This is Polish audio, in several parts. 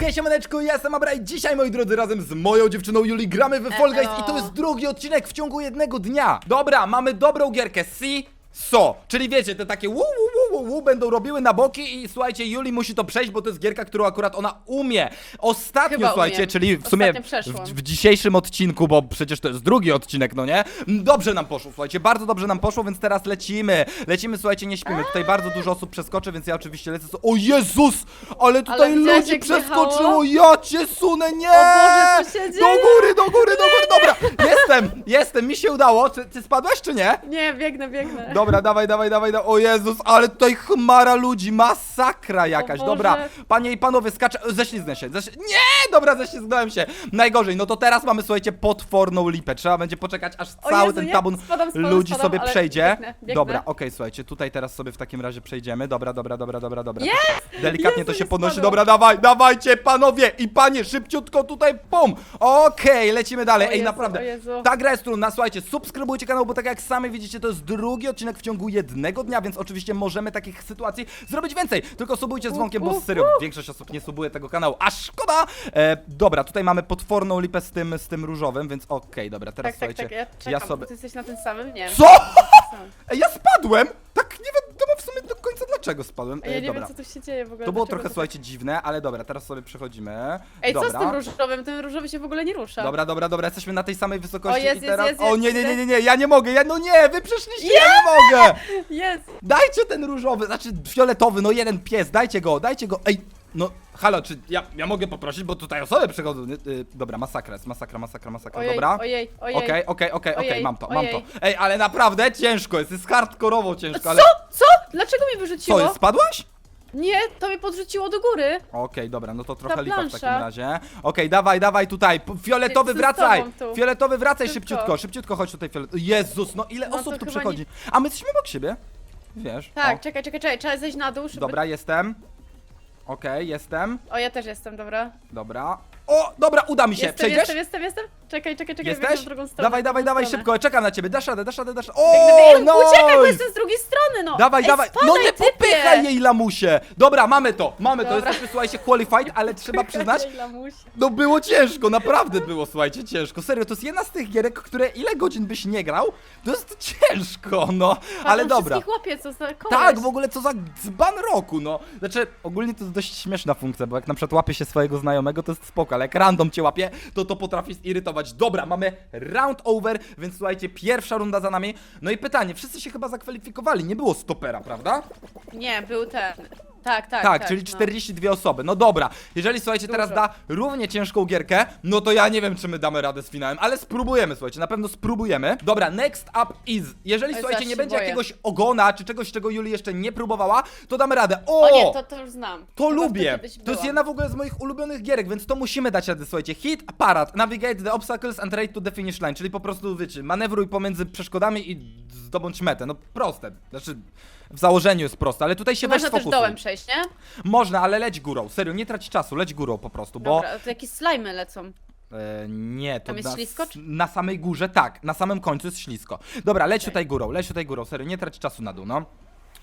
Hej siemaneczko, ja jestem Abra i dzisiaj moi drodzy razem z moją dziewczyną Juli gramy w Fall Guys i to jest drugi odcinek w ciągu jednego dnia. Dobra, mamy dobrą gierkę, si, so, czyli wiecie, te takie wu, wu, wu będą robiły na boki i słuchajcie, Juli musi to przejść, bo to jest gierka, którą akurat ona umie. Ostatnio, Chyba słuchajcie, umiem. czyli w sumie Ostatnio przeszłam. w, w dzisiejszym odcinku, bo przecież to jest drugi odcinek, no nie? Dobrze nam poszło, słuchajcie, bardzo dobrze nam poszło, więc teraz lecimy. Lecimy, słuchajcie, nie śpimy. Tutaj bardzo dużo osób przeskoczy, więc ja oczywiście lecę. O Jezus! Ale tutaj Ale widziałeś, ludzi jak przeskoczyło! Ja cię sunę, nie! Boże, co się Do dzieje? góry, do góry, do góry, dobra! Jestem, jestem, mi się udało. Ty, ty spadłeś czy nie? Nie, biegnę, biegnę. Dobra, dawaj, dawaj, dawaj, dawaj. O Jezus, ale tutaj chmara ludzi, masakra jakaś. Boże. Dobra, panie i panowie, skaczę. Ześliznę się. Ześ... Nie, dobra, ześlizgnąłem się. Najgorzej, no to teraz mamy, słuchajcie, potworną lipę. Trzeba będzie poczekać, aż O cały Jezu, ten nie, tabun spadam, spadam, ludzi spadam, sobie ale przejdzie. biegnę, biegnę. Dobra, okej, słuchajcie, tutaj teraz sobie w takim razie przejdziemy. Dobra, dobra, dobra, dobra, dobra. Jest! Delikatnie Jezu, to się nie podnosi. spadłam. Dobra, dawaj, dawajcie, panowie i panie, szybciutko tutaj, pum. Okej, lecimy dalej. O Ej, Jezu, naprawdę. o Jezu. Ta gra jest trudna, słuchajcie, subskrybujcie kanał, bo tak jak sami widzicie, to jest drugi odcinek w ciągu jednego dnia, więc oczywiście możemy takich sytuacji zrobić więcej. Tylko subujcie z dzwonkiem, bo uf, serio, większość osób nie subuje tego kanału, a szkoda! E, dobra, tutaj mamy potworną lipę z tym, z tym różowym, więc okej, dobra, teraz Tak, tak, słuchajcie. tak, ja czekam, sobie... ty jesteś na tym samym? Nie. Co? Ej, ja spadłem! Tak nie wiadomo w sumie do końca dlaczego spadłem. Ja E, nie dobra. wiem, co tu się dzieje w ogóle. To było dlaczego trochę, to- słuchajcie, dziwne, ale dobra, teraz sobie przechodzimy. Ej, dobra. co z tym różowym? Ten różowy się w ogóle nie rusza. Dobra, dobra, dobra, jesteśmy na tej samej wysokości O, jest, i jest, teraz... jest, o jest, nie, nie, nie, nie, nie, ja nie mogę, ja, no nie, wy przeszliście, ja nie mogę! Jest! Dajcie ten różowy, znaczy fioletowy, no jeden pies, dajcie go, dajcie go, ej, no, halo, czy ja, ja mogę poprosić, bo tutaj osoby przychodzą, nie? Y, dobra, masakra jest, masakra, masakra, masakra, Ojej, dobra? ojej, ojej. Okej, okej, okej, okej, Ojej, mam to, mam to. ojej. Ej, ale naprawdę ciężko jest, jest hardkorowo ciężko, ale... Co? Co? Dlaczego mnie wyrzuciło? Co, jest, spadłaś? Nie, to mnie podrzuciło do góry. Okej, dobra, no to trochę lipa w plansza. takim razie. Okej, dawaj, dawaj tutaj. P- Fioletowy, z wracaj! tobą tu. Fioletowy, wracaj Szybko. szybciutko, szybciutko chodź tutaj, fioletowy. Jezus, no ile No to osób tu chyba przychodzi? A my jesteśmy obok siebie. Wiesz? Tak, o. czekaj, czekaj, czekaj, trzeba zejść na dół, żeby... Dobra, jestem. Okej, jestem. O, ja też jestem, dobra. Dobra. O, dobra, uda mi się. Jestem, Przejdziesz? jestem, jestem, jestem. Czekaj, czekaj, czekaj, biegnę Jesteś? w drugą stronę. Dawaj, dawaj, dawaj, szybko, czekam na ciebie. Dasz radę, dasz radę, dasz radę. O, biegnę, Uciekaj, bo no! jestem z drugiej strony, no! Dawaj, Ej, dawaj. Spadaj, No nie typie! popychaj jej lamusie. Dobra, mamy to, mamy to. Dobra. Jesteśmy, słuchajcie, qualified, ale trzeba przyznać, lamusie. No było ciężko, naprawdę było, słuchajcie, ciężko. Serio, to jest jedna z tych gierek, które ile godzin byś nie grał, to jest ciężko, no. Ale on dobra. wszystkich łapie, co za koleś. Tak, w ogóle co za dzban roku, no. Znaczy, ogólnie to jest dość śmieszna funkcja, bo jak na przykład łapie się swojego znajomego, to jest spoko, ale jak random cię łapie, to to potrafi zirytować. Dobra, mamy round over, więc słuchajcie, pierwsza runda za nami. No i pytanie, wszyscy się chyba zakwalifikowali, nie było stopera, prawda? Nie, był ten. Tak, tak, Tak, tak. czyli no. 42 osoby. No dobra, jeżeli słuchajcie, teraz Dużo. da równie ciężką gierkę, no to ja nie wiem, czy my damy radę z finałem, ale spróbujemy, słuchajcie, na pewno spróbujemy. Dobra, next up is. Jeżeli Oj, słuchajcie, zaś nie się będzie boję. jakiegoś ogona, czy czegoś, czego Juli jeszcze nie próbowała, to damy radę. O! O nie, to, to już znam. To Chyba lubię! To jest jedna w ogóle z moich ulubionych gierek, więc to musimy dać radę, słuchajcie. Hit, aparat, navigate the obstacles and race to the finish line, czyli po prostu, wiecie, manewruj pomiędzy przeszkodami i zdobądź metę. No proste. Znaczy, w założeniu jest proste, ale tutaj się weź Można też sfokusuj. Przejść, nie? Można, ale leć górą. Serio, nie trać czasu, leć górą po prostu, bo... Dobra, to jakieś slajmy lecą. E, nie, to Tam jest na, ślisko, czy- na samej górze, tak, na samym końcu jest ślisko. Dobra, leć tutaj górą, leć tutaj górą, serio, nie trać czasu na dół, no.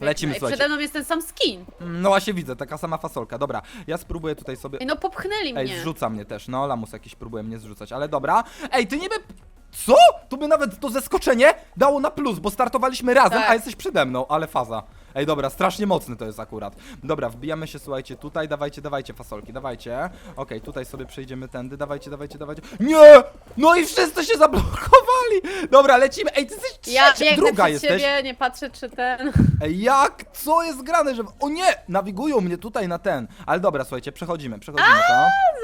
Lecimy, Ej, słuchajcie. Przede mną jest ten sam skin. No właśnie widzę, taka sama fasolka. Dobra, ja spróbuję tutaj sobie... Ej, no popchnęli Ej, mnie. zrzuca mnie też, no, lamus jakiś próbuje mnie zrzucać, ale dobra. Ej, ty niby... Co? Tu by nawet to zeskoczenie dało na plus, bo startowaliśmy razem, Tak. a jesteś przede mną, ale faza. Ej, dobra, strasznie mocny to jest akurat. Dobra, wbijamy się, słuchajcie, tutaj, dawajcie, dawajcie fasolki, dawajcie. Okej, tutaj sobie przejdziemy tędy, dawajcie, dawajcie, dawajcie. Nie! No i wszyscy się zablokowali! Dobra, lecimy. Ej, ty jesteś Ja trzecia, biegnę druga przed jesteś. siebie, nie patrzę czy ten... Ej, jak? Co jest grane, że... O nie! Nawigują mnie tutaj na ten. Ale dobra, słuchajcie, przechodzimy, przechodzimy to.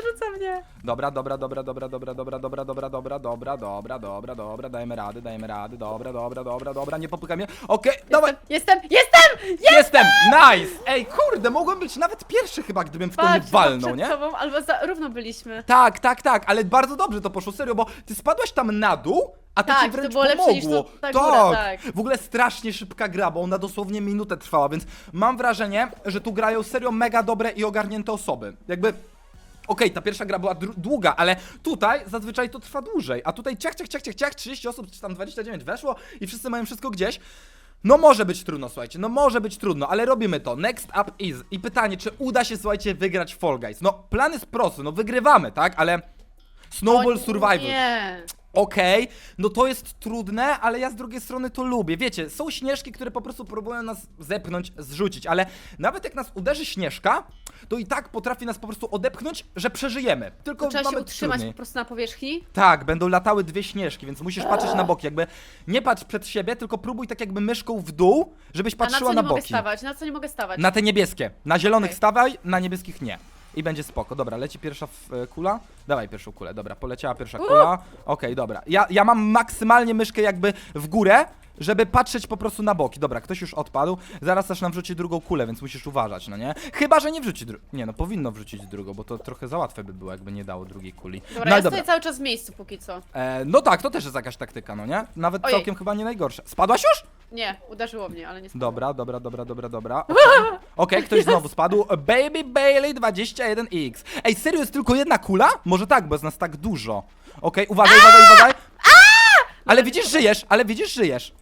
Zrzuca mnie. Dobra, dobra, dobra, dobra, dobra, dobra, dobra, dobra, dobra, dobra, dobra, dobra, dobra, dajemy rady, dajemy rady, dobra, dobra, dobra, dobra, nie popykaj mnie. Okej, dawaj, Jestem, jestem! jestem, nice! Ej, kurde, mogłem być nawet pierwszy chyba, gdybym w to nie Patrz, walnął, przed nie? tobą, albo za, równo byliśmy. Tak, tak, tak, ale bardzo dobrze to poszło, serio, bo ty spadłaś tam na dół, a to Tak, ci to wręcz było lepsze niż pomogło. to- ta góra, tak. W ogóle strasznie szybka gra, bo ona dosłownie minutę trwała, więc mam wrażenie, że tu grają serio mega dobre i ogarnięte osoby. Jakby Okej, ta pierwsza gra była dru- długa, ale tutaj zazwyczaj to trwa dłużej, a tutaj ciach, ciach, ciach, ciach, ciach, 30 osób, czy tam 29 weszło i wszyscy mają wszystko gdzieś. No może być trudno, słuchajcie, no może być trudno, ale robimy to. Next up is. I pytanie, czy uda się, słuchajcie, wygrać Fall Guys? No, plan jest prosty, no wygrywamy, tak? Ale... Snowball O Survival. Nie. Okej, no to jest trudne, ale ja z drugiej strony to lubię. Wiecie, są śnieżki, które po prostu próbują nas zepchnąć, zrzucić, ale nawet jak nas uderzy śnieżka, to i tak potrafi nas po prostu odepchnąć, że przeżyjemy. Tylko Trzeba się mamy utrzymać trudniej. po prostu na powierzchni. Tak, będą latały dwie śnieżki, więc musisz patrzeć na boki, jakby nie patrz przed siebie, tylko próbuj tak jakby myszką w dół, żebyś A na co nie mogę boki. stawać? Na co nie mogę stawać? Na te niebieskie. Na zielonych Okej. stawaj, na niebieskich nie. I będzie spoko. Dobra, leci pierwsza f- e, kula. Dawaj pierwszą kulę. Dobra, poleciała pierwsza kula. Okej, dobra. Ja, ja mam maksymalnie myszkę jakby w górę, żeby patrzeć po prostu na boki. Dobra, ktoś już odpadł. Zaraz też nam wrzuci drugą kulę, więc musisz uważać, no nie? Chyba, że nie wrzuci dru- Nie no, powinno wrzucić drugą, bo to trochę za łatwe by było, jakby nie dało drugiej kuli. Dobra, no ja dobra. stoję cały czas w miejscu póki co. E, no tak, to też jest jakaś taktyka, no nie? Nawet Ojej. całkiem chyba nie najgorsze. Spadłaś już? Nie, uderzyło mnie, ale nie spadło. Dobra, dobra, dobra, dobra, dobra. Okej, Okej, ktoś znowu spadł. Baby Bailey 21X. Ej, serio jest tylko jedna kula? Może tak, bo jest nas tak dużo. Okej, uważaj, uważaj, uważaj. Ale widzisz, żyjesz, ale widzisz, żyjesz.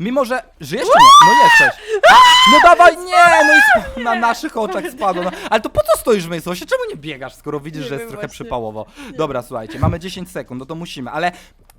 Mimo, że żyjesz czy nie? No jesteś. No dawaj, nie, no i sp- na naszych oczach spadło. No. Ale to po co stoisz w miejscu? Czemu nie biegasz, skoro widzisz, Nie że jest wiem trochę właśnie. przypałowo? Dobra, słuchajcie, mamy 10 sekund, no to musimy, ale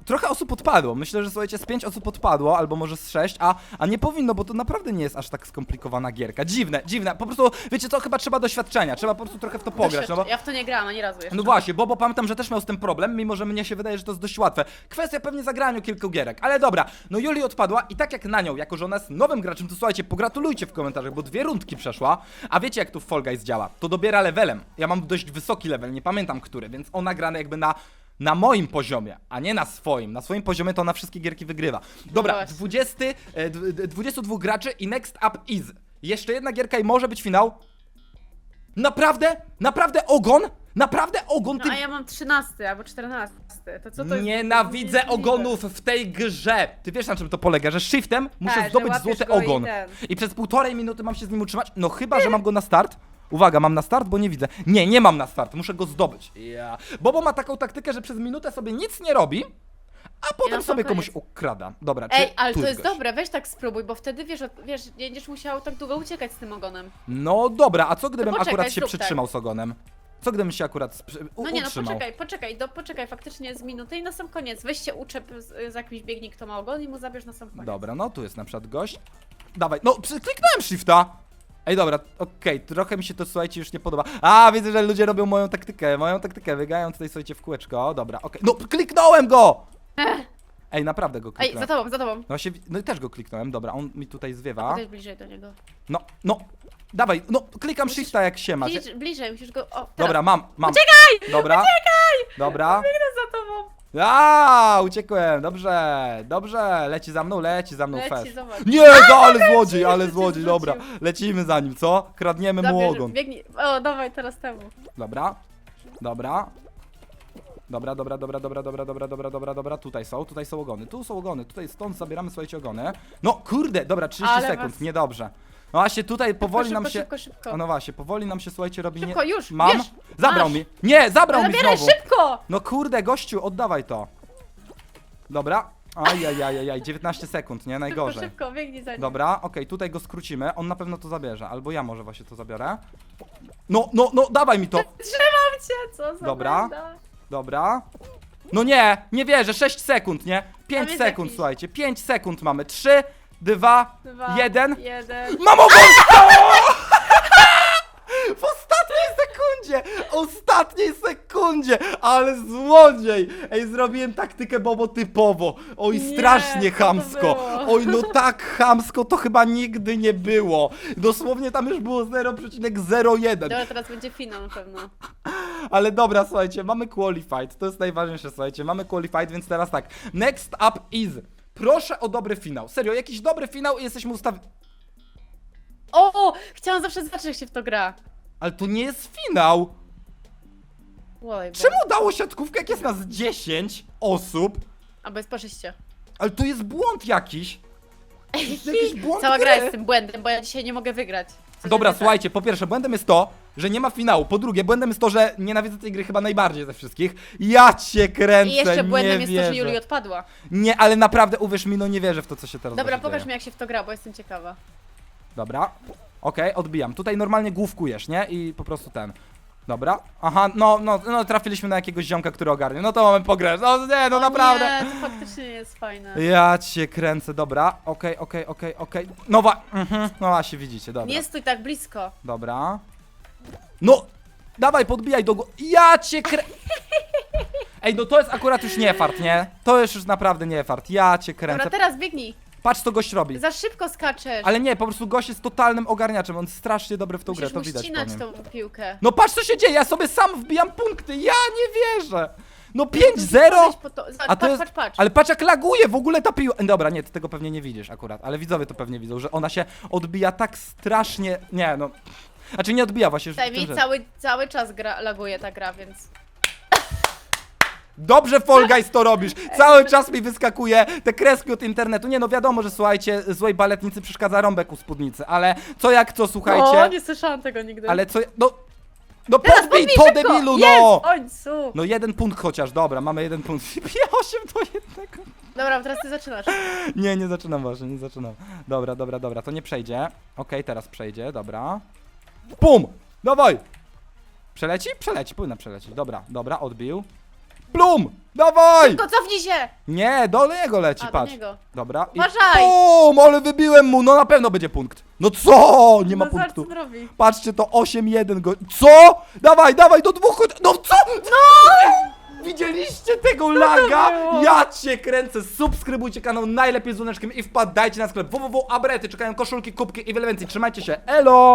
trochę osób odpadło. Myślę, że słuchajcie, z 5 osób odpadło, albo może z 6, a, a nie powinno, bo to naprawdę nie jest aż tak skomplikowana gierka. Dziwne, dziwne. Po prostu, wiecie co, chyba trzeba doświadczenia, trzeba po prostu trochę w to pograć, no bo... Ja w to nie grałam ani razu jeszcze. No właśnie, bo, bo pamiętam, że też miał z tym problem, mimo że mnie się wydaje, że to jest dość łatwe. Kwestia pewnie zagrania kilku gierek, ale dobra. No Juli odpadła i tak jak na nią, jako że ona jest nowym graczem, to słuchajcie, pogratulujcie w komentarzach, bo dwie rundki przeszła. A wiecie jak tu w Fall Guys działa? To dobiera levelem. Ja mam dość wysoki level, nie pamiętam który, więc ona gra jakby na na moim poziomie, a nie na swoim. Na swoim poziomie to ona wszystkie gierki wygrywa. Dobra, właśnie. 20, e, d- d- 22 graczy i next up is. Jeszcze jedna gierka i może być finał. Naprawdę? Naprawdę ogon? Naprawdę ogon? No Ty... a ja mam 13 albo 14. To co to jest? Nienawidzę ogonów w tej grze. Ty wiesz na czym to polega, że shiftem muszę Tak, że zdobyć łapiesz złoty go i ogon. ten. I przez półtorej minuty mam się z nim utrzymać. No chyba, że mam go na start. Uwaga, mam na start, bo nie widzę. Nie, nie mam na start, muszę go zdobyć. Ja. Bobo ma taką taktykę, że przez minutę sobie nic nie robi, a potem sobie komuś koniec. ukrada. Dobra, czy Ej, ale tu to jest gość? dobre, weź tak spróbuj, bo wtedy wiesz, od- wiesz, nie będziesz musiał tak długo uciekać z tym ogonem. No dobra, a co gdybym poczekaj, akurat się zrób tak. przytrzymał z ogonem? Co gdybym się akurat u- No nie, no utrzymał? poczekaj, poczekaj, do, poczekaj faktycznie z minuty i na sam koniec. Weź się uczep z, z jakimś biegnik, kto ma ogon i mu zabierz na sam koniec. Dobra, no tu jest na przykład gość. Dawaj, no przy- kliknąłem shifta. Ej, dobra, okej, trochę mi się to, słuchajcie, już nie podoba. A, widzę, że ludzie robią moją taktykę, moją taktykę, biegają tutaj, słuchajcie, w kółeczko. Dobra, okej, no kliknąłem go! Ej, naprawdę go Ej, kliknąłem. za tobą, za tobą. No właśnie, no i też go kliknąłem, dobra, on mi tutaj zwiewa. Podejdź bliżej do niego. No, no, dawaj, no, klikam shifta jak się ma. Bliż, bliżej, musisz go. O, teraz. Dobra, mam, mam. Uciekaj! Dobra. Uciekaj! Dobra. Biegnę. A, uciekłem, dobrze, dobrze, leci za mną, leci za mną Leci, fest. zobacz. Nie, no, ale złodziej, ale cię złodziej, dobra, lecimy za nim, co? Kradniemy mu Zabierz, ogon. biegnij. O, dawaj teraz temu. Dobra, dobra. Dobra, dobra, dobra, dobra, dobra, dobra, dobra, dobra, dobra, tutaj są, tutaj są ogony, tu są ogony, tutaj stąd zabieramy, słuchajcie, ogony. No, kurde, dobra, 30 Ale sekund, was- niedobrze. No właśnie, tutaj powoli szybko, nam się... szybko, szybko. O, no właśnie, powoli nam się, słuchajcie, robi Szybko, już, Mam? bierz, Zabrał masz. mi. Nie, zabrał mi Zabieraj znowu. szybko! No kurde, gościu, oddawaj to. Dobra. Ajajajajaj, 19 sekund, nie? Szybko, Najgorzej. szybko, biegnij za nim. Dobra, okej, tutaj go skrócimy. On na pewno to zabierze, albo ja może właśnie to zabiorę. No, no, no, dawaj mi to. Trzymam cię, co za Dobra. banda. Dobra. No nie, nie wierzę, 6 sekund, nie? 5 jest sekund, jakiś. słuchajcie, 5 sekund mamy. 3, 2, Dwa, 1. Jeden. Mam ogon! W ostatniej sekundzie! Ostatniej sekundzie! Ale złodziej! Ej, zrobiłem taktykę bobo typowo. Oj, Nie, strasznie co to chamsko. było? Oj, no tak chamsko to chyba nigdy nie było. Dosłownie tam już było 0,01. Dobra, teraz będzie finał na pewno. Ale dobra, słuchajcie, mamy qualified. To jest najważniejsze, słuchajcie. Mamy qualified, więc teraz tak. Next up is. Proszę o dobry finał. Serio, jakiś dobry finał i jesteśmy ustawieni. O, chciałam zawsze zobaczyć, jak się w to gra. Ale to nie jest finał. Oj, bo- Czemu dało siatkówkę, jak jest nas 10 osób? Albo jest parzyście. Ale to jest błąd jakiś. To jest jakiś błąd Cała gry. gra jest tym błędem, bo ja dzisiaj nie mogę wygrać. Dobra, tak? słuchajcie, po pierwsze, błędem jest to, że nie ma finału. Po drugie, błędem jest to, że nienawidzę tej gry chyba najbardziej ze wszystkich. Ja cię kręcę, I jeszcze nie błędem jest to, że wierzę. Juli odpadła. Nie, ale naprawdę uwierz mi, no nie wierzę w to, co się teraz Dobra, właśnie pokaż dzieje. mi jak się w to gra, bo jestem ciekawa. Dobra, okej, odbijam. Tutaj normalnie główkujesz, nie? I po prostu ten. Dobra, aha, no, no, no trafiliśmy na jakiegoś ziomka, który ogarnie. No to mamy pogrę. No nie, no O naprawdę. Nie, to faktycznie nie jest fajne. Ja cię kręcę, dobra, okej, okej, okej, okej. Nowa, mhm, no właśnie widzicie, dobra. Nie stój tak blisko. Dobra. No! Dawaj, podbijaj do góry. Ja cię krę... Ej, no to jest akurat już nie fart, nie? To jest już naprawdę nie fart. Ja cię kręcę. Dobra, teraz biegnij. Patrz, co gość robi. Za szybko skaczesz. Ale nie, po prostu gość jest totalnym ogarniaczem. On jest strasznie dobry w tą grę, Musisz to mu widać po ścinać nim. tą piłkę. No patrz, co się dzieje. Ja sobie sam wbijam punkty. Ja nie wierzę. No Musisz 5-0. podejść po to. Zobacz, A to patrz, jest... patrz, patrz. Ale patrz jak laguje w ogóle ta piła. Dobra, nie, ty tego pewnie nie widzisz akurat, ale widzowie to pewnie widzą, że ona się odbija tak strasznie. Nie, no. Znaczy nie odbija właśnie. że- rzecz. cały, cały czas gra, laguje ta gra, więc... Dobrze Fall Guys to robisz. Cały czas mi wyskakuje te kreski od internetu. Nie no wiadomo, że słuchajcie, złej baletnicy przeszkadza rąbek u spódnicy, ale co jak co, O, słuchajcie. nie słyszałam tego nigdy. Ale co no no Teraz podbij podbij to szybko! debilu Jest, no. w końcu! No jeden punkt chociaż, dobra, mamy jeden punkt. 8 do jednego. Dobra, teraz ty zaczynasz. Nie, nie zaczynam właśnie, nie zaczynam. Dobra, dobra, dobra, to nie przejdzie. Okej, teraz przejdzie, dobra. Pum! Dawaj! Przeleci? Przeleci, powinna przelecieć. Dobra, dobra, odbił. Plum! Dawaj! Tylko cofnij się! Nie, do niego leci, A, do patrz. niego. Dobra. i Uważaj! Pum! Ale wybiłem mu, no na pewno będzie punkt. No co? Nie ma no zobacz, punktu. co robi. Patrzcie, to 8-1 go. Co? Dawaj, dawaj, do dwóch. chod- No co? No! Widzieliście tego laga? było? Ja cię kręcę. Subskrybujcie kanał najlepiej z dzwoneczkiem i wpadajcie na sklep www.abrety. Czekają koszulki, kubki i wiele więcej. Trzymajcie się. Elo!